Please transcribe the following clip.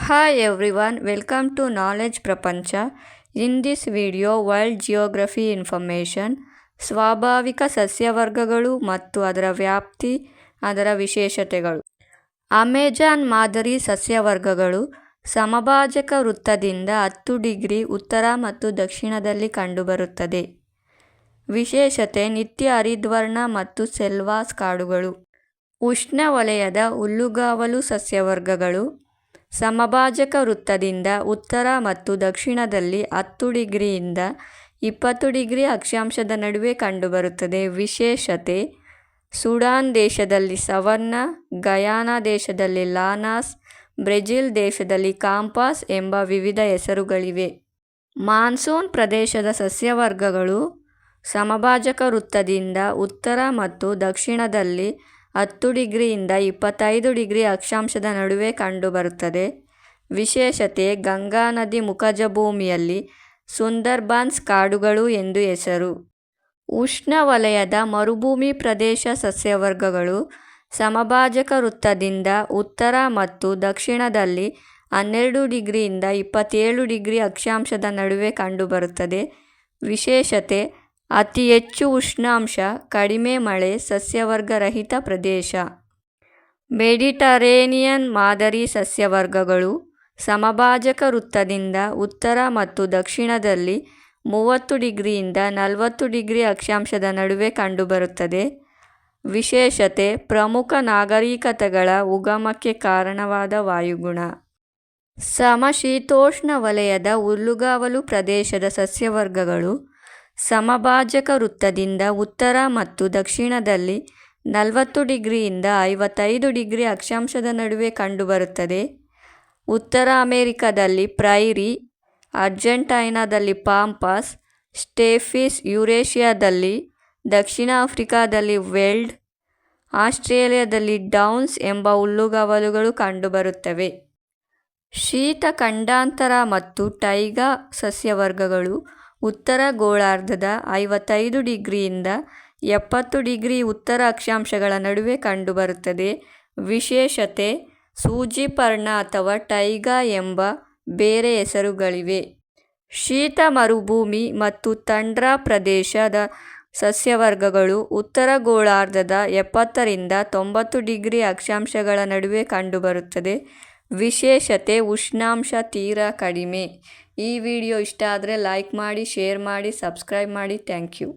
Hi everyone, welcome to Knowledge Prapancha. In this video, World Geography Information, ಸ್ವಾಭಾವಿಕ ಸಸ್ಯವರ್ಗಗಳು ಮತ್ತು ಅದರ ವ್ಯಾಪ್ತಿ ಅದರ ವಿಶೇಷತೆಗಳು ಅಮೆಜಾನ್ ಮಾದರಿ ಸಸ್ಯವರ್ಗಗಳು ಸಮಭಾಜಕ ವೃತ್ತದಿಂದ ಹತ್ತು ಡಿಗ್ರಿ ಉತ್ತರ ಮತ್ತು ದಕ್ಷಿಣದಲ್ಲಿ ಕಂಡುಬರುತ್ತದೆ ವಿಶೇಷತೆ ನಿತ್ಯ ಹರಿದ್ವರ್ಣ ಮತ್ತು ಸೆಲ್ವಾಸ್ ಕಾಡುಗಳು ಉಷ್ಣವಲಯದ ಹುಲ್ಲುಗಾವಲು ಸಸ್ಯವರ್ಗಗಳು ಸಮಭಾಜಕ ವೃತ್ತದಿಂದ ಉತ್ತರ ಮತ್ತು ದಕ್ಷಿಣದಲ್ಲಿ ಹತ್ತು ಡಿಗ್ರಿಯಿಂದ ಇಪ್ಪತ್ತು ಡಿಗ್ರಿ ಅಕ್ಷಾಂಶದ ನಡುವೆ ಕಂಡುಬರುತ್ತದೆ. ವಿಶೇಷತೆ, ಸುಡಾನ್ ದೇಶದಲ್ಲಿ ಸವರ್ಣ, ಗಯಾನಾ ದೇಶದಲ್ಲಿ ಲಾನಾಸ್, ಬ್ರೆಜಿಲ್ ದೇಶದಲ್ಲಿ ಕಾಂಪಾಸ್ ಎಂಬ ವಿವಿಧ ಹೆಸರುಗಳಿವೆ. ಮಾನ್ಸೂನ್ ಪ್ರದೇಶದ ಸಸ್ಯವರ್ಗಗಳು ಸಮಭಾಜಕ ವೃತ್ತದಿಂದ ಉತ್ತರ ಮತ್ತು ದಕ್ಷಿಣದಲ್ಲಿ ಹತ್ತು ಡಿಗ್ರಿಯಿಂದ ಇಪ್ಪತ್ತೈದು ಡಿಗ್ರಿ ಅಕ್ಷಾಂಶದ ನಡುವೆ ಕಂಡುಬರುತ್ತದೆ. ವಿಶೇಷತೆ, ಗಂಗಾ ನದಿ ಮುಖಜ ಭೂಮಿಯಲ್ಲಿ ಸುಂದರ್ಬಾನ್ಸ್ ಕಾಡುಗಳು ಎಂದು ಹೆಸರು. ಉಷ್ಣವಲಯದ ಮರುಭೂಮಿ ಪ್ರದೇಶ ಸಸ್ಯವರ್ಗಗಳು ಸಮಭಾಜಕ ವೃತ್ತದಿಂದ ಉತ್ತರ ಮತ್ತು ದಕ್ಷಿಣದಲ್ಲಿ ಹನ್ನೆರಡು ಡಿಗ್ರಿಯಿಂದ ಇಪ್ಪತ್ತೇಳು ಡಿಗ್ರಿ ಅಕ್ಷಾಂಶದ ನಡುವೆ ಕಂಡುಬರುತ್ತದೆ. ವಿಶೇಷತೆ ಅತಿ ಹೆಚ್ಚು ಉಷ್ಣಾಂಶ, ಕಡಿಮೆ ಮಳೆ, ಸಸ್ಯವರ್ಗರಹಿತ ಪ್ರದೇಶ. ಮೆಡಿಟರೇನಿಯನ್ ಮಾದರಿ ಸಸ್ಯವರ್ಗಗಳು ಸಮಭಾಜಕ ವೃತ್ತದಿಂದ ಉತ್ತರ ಮತ್ತು ದಕ್ಷಿಣದಲ್ಲಿ ಮೂವತ್ತು ಡಿಗ್ರಿಯಿಂದ ನಲವತ್ತು ಡಿಗ್ರಿ ಅಕ್ಷಾಂಶದ ನಡುವೆ ಕಂಡುಬರುತ್ತದೆ. ವಿಶೇಷತೆ, ಪ್ರಮುಖ ನಾಗರಿಕತೆಗಳ ಉಗಮಕ್ಕೆ ಕಾರಣವಾದ ವಾಯುಗುಣ. ಸಮಶೀತೋಷ್ಣ ವಲಯದ ಹುಲ್ಲುಗಾವಲು ಪ್ರದೇಶದ ಸಸ್ಯವರ್ಗಗಳು ಸಮಭಾಜಕ ವೃತ್ತದಿಂದ ಉತ್ತರ ಮತ್ತು ದಕ್ಷಿಣದಲ್ಲಿ ನಲವತ್ತು ಡಿಗ್ರಿಯಿಂದ ಐವತ್ತೈದು ಡಿಗ್ರಿ ಅಕ್ಷಾಂಶದ ನಡುವೆ ಕಂಡುಬರುತ್ತದೆ. ಉತ್ತರ ಅಮೆರಿಕದಲ್ಲಿ ಪ್ರೈರಿ, ಅರ್ಜೆಂಟೈನಾದಲ್ಲಿ ಪಾಂಪಾಸ್, ಸ್ಟೇಫಿಸ್ ಯುರೇಷಿಯಾದಲ್ಲಿ ದಕ್ಷಿಣ ಆಫ್ರಿಕಾದಲ್ಲಿ ವೆಲ್ಡ್, ಆಸ್ಟ್ರೇಲಿಯಾದಲ್ಲಿ ಡೌನ್ಸ್ ಎಂಬ ಹುಲ್ಲುಗಾವಲುಗಳು ಕಂಡುಬರುತ್ತವೆ. ಶೀತ, ಖಂಡಾಂತರ ಮತ್ತು ಟೈಗಾ ಸಸ್ಯವರ್ಗಗಳು ಉತ್ತರ ಗೋಳಾರ್ಧದ ಐವತ್ತೈದು ಡಿಗ್ರಿಯಿಂದ ಎಪ್ಪತ್ತು ಡಿಗ್ರಿ ಉತ್ತರ ಅಕ್ಷಾಂಶಗಳ ನಡುವೆ ಕಂಡುಬರುತ್ತದೆ. ವಿಶೇಷತೆ, ಸೂಜಿಪರ್ಣ ಅಥವಾ ಟೈಗಾ ಎಂಬ ಬೇರೆ ಹೆಸರುಗಳಿವೆ. ಶೀತ ಮರುಭೂಮಿ ಮತ್ತು ತಂಡ್ರಾ ಪ್ರದೇಶದ ಸಸ್ಯವರ್ಗಗಳು ಉತ್ತರ ಗೋಳಾರ್ಧದ ಎಪ್ಪತ್ತರಿಂದ ತೊಂಬತ್ತು ಡಿಗ್ರಿ ಅಕ್ಷಾಂಶಗಳ ನಡುವೆ ಕಂಡುಬರುತ್ತದೆ. ವಿಶೇಷತೆ ಉಷ್ಣಾಂಶ ತೀರಾ ಕಡಿಮೆ. ಈ ವಿಡಿಯೋ ಇಷ್ಟ ಆದರೆ ಲೈಕ್ ಮಾಡಿ ಶೇರ್ ಮಾಡಿ ಸಬ್ಸ್ಕ್ರೈಬ್ ಮಾಡಿ. Thank you